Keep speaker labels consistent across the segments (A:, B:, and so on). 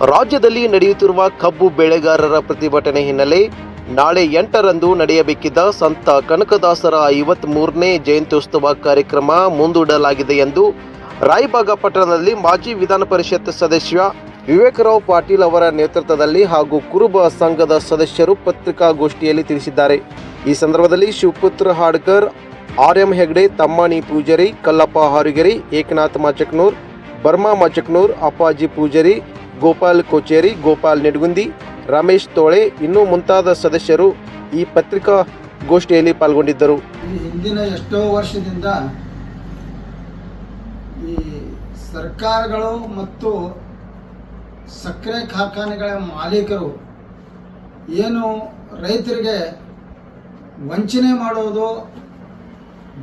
A: ರಾಜ್ಯದಲ್ಲಿ ನಡೆಯುತ್ತಿರುವ ಕಬ್ಬು ಬೆಳೆಗಾರರ ಪ್ರತಿಭಟನೆ ಹಿನ್ನೆಲೆ ನಾಳೆ ಎಂಟರಂದು ನಡೆಯಬೇಕಿದ್ದ ಸಂತ ಕನಕದಾಸರ ಐವತ್ತ್ ಮೂರನೇ ಜಯಂತ್ಯೋತ್ಸವ ಕಾರ್ಯಕ್ರಮ ಮುಂದೂಡಲಾಗಿದೆ ಎಂದು ರಾಯಬಾಗ ಪಟ್ಟಣದಲ್ಲಿ ಮಾಜಿ ವಿಧಾನ ಪರಿಷತ್ ಸದಸ್ಯ ವಿವೇಕರಾವ್ ಪಾಟೀಲ್ ಅವರ ನೇತೃತ್ವದಲ್ಲಿ ಹಾಗೂ ಕುರುಬ ಸಂಘದ ಸದಸ್ಯರು ಪತ್ರಿಕಾಗೋಷ್ಠಿಯಲ್ಲಿ ತಿಳಿಸಿದ್ದಾರೆ. ಈ ಸಂದರ್ಭದಲ್ಲಿ ಶಿವಪುತ್ರ ಹಾಡ್ಕರ್, ಆರ್ ಎಂ ಹೆಗ್ಡೆ, ತಮ್ಮಾಣಿ ಪೂಜಾರಿ, ಕಲ್ಲಪ್ಪ ಹಾರುಗೆರಿ, ಏಕನಾಥ್ ಮಾಚಕ್ನೂರ್, ಬರ್ಮಾ ಮಾಚಕ್ನೂರ್, ಅಪ್ಪಾಜಿ ಪೂಜಾರಿ ಗೋಪಾಲ್ ಕೋಚೇರಿ, ಗೋಪಾಲ್ ನಿಡ್ಗುಂದಿ, ರಮೇಶ್ ತೋಳೆ, ಇನ್ನೂ ಮುಂತಾದ ಸದಸ್ಯರು ಈ ಪತ್ರಿಕಾ ಗೋಷ್ಠಿಯಲ್ಲಿ ಪಾಲ್ಗೊಂಡಿದ್ದರು.
B: ಈ ಹಿಂದಿನ ಎಷ್ಟೋ ವರ್ಷದಿಂದ ಈ ಸರ್ಕಾರಗಳು ಮತ್ತು ಸಕ್ಕರೆ ಕಾರ್ಖಾನೆಗಳ ಮಾಲೀಕರು ಏನು ರೈತರಿಗೆ ವಂಚನೆ ಮಾಡೋದು,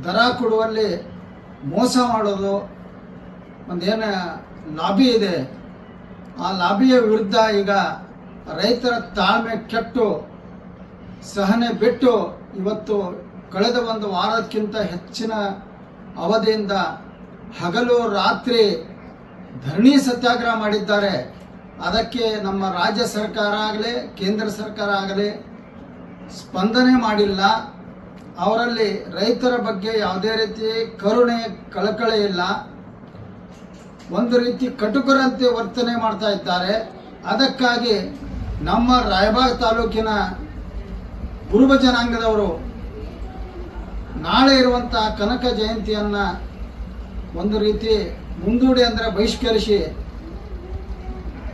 B: ದರ ಕೊಡುವಲ್ಲಿ ಮೋಸ ಮಾಡೋದು, ಒಂದೇನು ಲಾಬಿ ಇದೆ. ಆ ಲಾಬಿಯ ವಿರುದ್ಧ ಈಗ ರೈತರ ತಾಳ್ಮೆ ಕೆಟ್ಟು, ಸಹನೆ ಬಿಟ್ಟು ಇವತ್ತು ಕಳೆದ ಒಂದು ವಾರಕ್ಕಿಂತ ಹೆಚ್ಚಿನ ಅವಧಿಯಿಂದ ಹಗಲು ರಾತ್ರಿ ಧರಣಿ ಸತ್ಯಾಗ್ರಹ ಮಾಡಿದ್ದಾರೆ. ಅದಕ್ಕೆ ನಮ್ಮ ರಾಜ್ಯ ಸರ್ಕಾರ ಆಗಲಿ, ಕೇಂದ್ರ ಸರ್ಕಾರ ಆಗಲಿ ಸ್ಪಂದನೆ ಮಾಡಿಲ್ಲ. ಅವರಲ್ಲಿ ರೈತರ ಬಗ್ಗೆ ಯಾವುದೇ ರೀತಿ ಕರುಣೆ, ಕಳಕಳಿ ಇಲ್ಲ. ಒಂದು ರೀತಿ ಕಟುಕರಂತೆ ವರ್ತನೆ ಮಾಡ್ತಾ ಇದ್ದಾರೆ. ಅದಕ್ಕಾಗಿ ನಮ್ಮ ರಾಯಬಾಗ್ ತಾಲೂಕಿನ ಗುರುಬ ಜನಾಂಗದವರು ನಾಳೆ ಇರುವಂಥ ಕನಕ ಜಯಂತಿಯನ್ನು ಒಂದು ರೀತಿ ಮುಂದೂಡಿ ಅಂದರೆ ಬಹಿಷ್ಕರಿಸಿ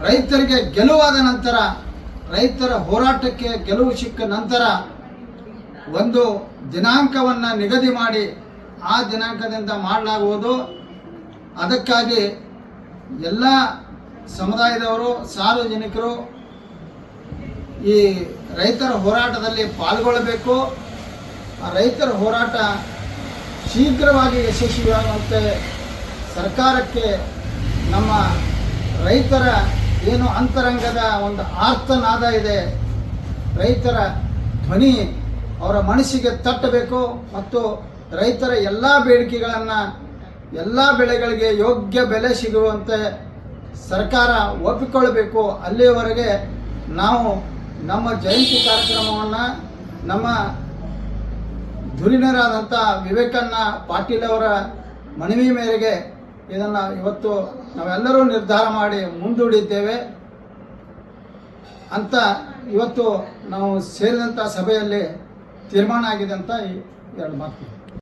B: ರೈತರಿಗೆ ಗೆಲುವಾದ ನಂತರ, ರೈತರ ಹೋರಾಟಕ್ಕೆ ಗೆಲುವು ಸಿಕ್ಕ ನಂತರ ಒಂದು ದಿನಾಂಕವನ್ನು ನಿಗದಿ ಮಾಡಿ ಆ ದಿನಾಂಕದಿಂದ ಮಾಡಲಾಗುವುದು. ಅದಕ್ಕಾಗಿ ಎಲ್ಲ ಸಮುದಾಯದವರು, ಸಾರ್ವಜನಿಕರು ಈ ರೈತರ ಹೋರಾಟದಲ್ಲಿ ಪಾಲ್ಗೊಳ್ಳಬೇಕು. ಆ ರೈತರ ಹೋರಾಟ ಶೀಘ್ರವಾಗಿ ಯಶಸ್ವಿಯಾಗುವಂತೆ ಸರ್ಕಾರಕ್ಕೆ ನಮ್ಮ ರೈತರ ಏನು ಅಂತರಂಗದ ಒಂದು ಆರ್ತನಾದ ಇದೆ. ರೈತರ ಧ್ವನಿ ಅವರ ಮನಸ್ಸಿಗೆ ತಟ್ಟಬೇಕು ಮತ್ತು ರೈತರ ಎಲ್ಲ ಬೇಡಿಕೆಗಳನ್ನು ಎಲ್ಲ ಬೆಳೆಗಳಿಗೆ ಯೋಗ್ಯ ಬೆಲೆ ಸಿಗುವಂತೆ ಸರ್ಕಾರ ಒಪ್ಪಿಕೊಳ್ಳಬೇಕು. ಅಲ್ಲಿಯವರೆಗೆ ನಾವು ನಮ್ಮ ಜಯಂತಿ ಕಾರ್ಯಕ್ರಮವನ್ನು ನಮ್ಮ ಧುರೀಣರಾದಂಥ ವಿವೇಕಣ್ಣ ಪಾಟೀಲ್ ಅವರ ಮನವಿ ಮೇರೆಗೆ ಇದನ್ನು ಇವತ್ತು ನಾವೆಲ್ಲರೂ ನಿರ್ಧಾರ ಮಾಡಿ ಮುಂದೂಡಿದ್ದೇವೆ. ಅಂತ ಇವತ್ತು ನಾವು ಸೇರಿದಂಥ ಸಭೆಯಲ್ಲಿ ತೀರ್ಮಾನ ಆಗಿದೆ ಅಂತ ಎರಡು ಮಾತು.